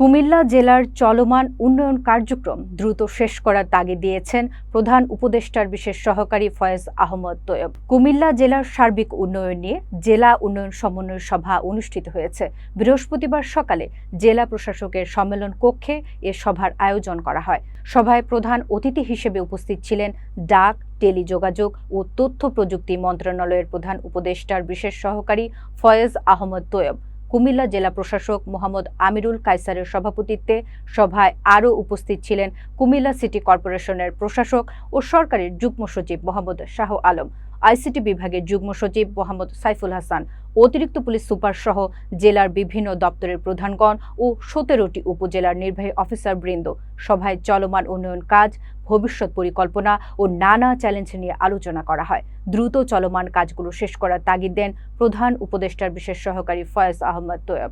কুমিল্লা জেলার চলমান উন্নয়ন কার্যক্রম দ্রুত শেষ করার তাগিদ দিয়েছেন প্রধান উপদেষ্টার বিশেষ সহকারী ফয়েজ আহমদ তৈয়ব কুমিল্লা জেলার সার্বিক উন্নয়ন নিয়ে জেলা উন্নয়ন সমন্বয় সভা অনুষ্ঠিত হয়েছে। বৃহস্পতিবার সকালে জেলা প্রশাসকের সম্মেলন কক্ষে এ সভার আয়োজন করা হয়। সভায় প্রধান অতিথি হিসেবে উপস্থিত ছিলেন ডাক, টেলিযোগাযোগ ও তথ্য প্রযুক্তি মন্ত্রণালয়ের প্রধান উপদেষ্টার বিশেষ সহকারী ফয়েজ আহমদ তৈয়ব কুমিল্লা জেলা প্রশাসক মোহাম্মদ আমিরুল কায়সারের সভাপতিত্বে সভায় আরও উপস্থিত ছিলেন কুমিল্লা সিটি কর্পোরেশনের প্রশাসক ও সরকারের যুগ্ম সচিব মোহাম্মদ শাহ আলম। আইসিটি বিভাগের যুগ্ম সচিব মোহাম্মদ সাইফুল হাসান, অতিরিক্ত পুলিশ সুপার সহ জেলার বিভিন্ন দপ্তরের প্রধানগণ ও সতেরোটি উপজেলার নির্বাহী অফিসার বৃন্দ। সভায় চলমান উন্নয়ন কাজ, ভবিষ্যৎ পরিকল্পনা ও নানা চ্যালেঞ্জ নিয়ে আলোচনা করা হয়। দ্রুত চলমান কাজগুলো শেষ করার তাগিদ দেন প্রধান উপদেষ্টার বিশেষ সহকারী ফয়েজ আহমদ তোয়াব।